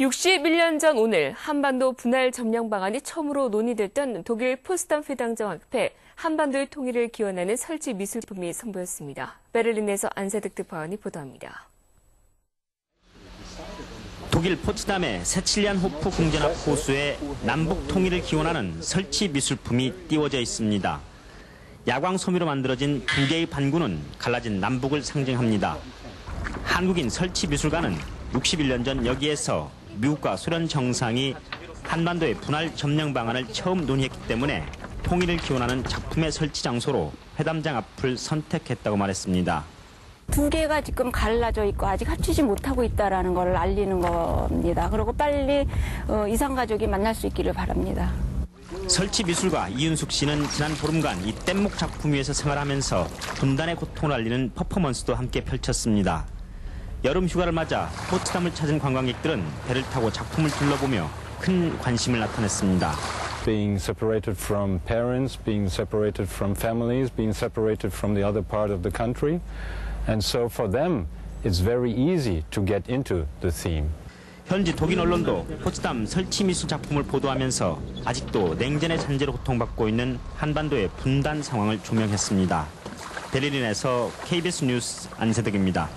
61년 전 오늘 한반도 분할 점령 방안이 처음으로 논의됐던 독일 포스담 회당장 앞에 한반도의 통일을 기원하는 설치 미술품이 선보였습니다. 베를린에서 안세득 특파원이 보도합니다. 독일 포츠담의 세칠리안 호프 궁전 앞 호수에 남북 통일을 기원하는 설치 미술품이 띄워져 있습니다. 야광 소미로 만들어진 두 개의 반구는 갈라진 남북을 상징합니다. 한국인 설치 미술가는 61년 전 여기에서 미국과 소련 정상이 한반도의 분할 점령 방안을 처음 논의했기 때문에 통일을 기원하는 작품의 설치 장소로 회담장 앞을 선택했다고 말했습니다. 두 개가 지금 갈라져 있고 아직 합치지 못하고 있다라는 걸 알리는 겁니다. 그리고 빨리 어, 이상 가족이 만날 수 있기를 바랍니다. 설치 미술가 이윤숙 씨는 지난 보름간 이 뗏목 작품 위에서 생활하면서 분단의 고통을 알리는 퍼포먼스도 함께 펼쳤습니다. 여름 휴가를 맞아 포츠담을 찾은 관광객들은 배를 타고 작품을 둘러보며 큰 관심을 나타냈습니다. being separated from parents, being separated from families, being separated from the other part of the country. And so for them, it's very easy to get into the theme. 현지 독일 언론도 포츠담 설치 미술 작품을 보도하면서 아직도 냉전의 잔재로 고통받고 있는 한반도의 분단 상황을 조명했습니다. 베를린에서 KBS 뉴스 안세득입니다.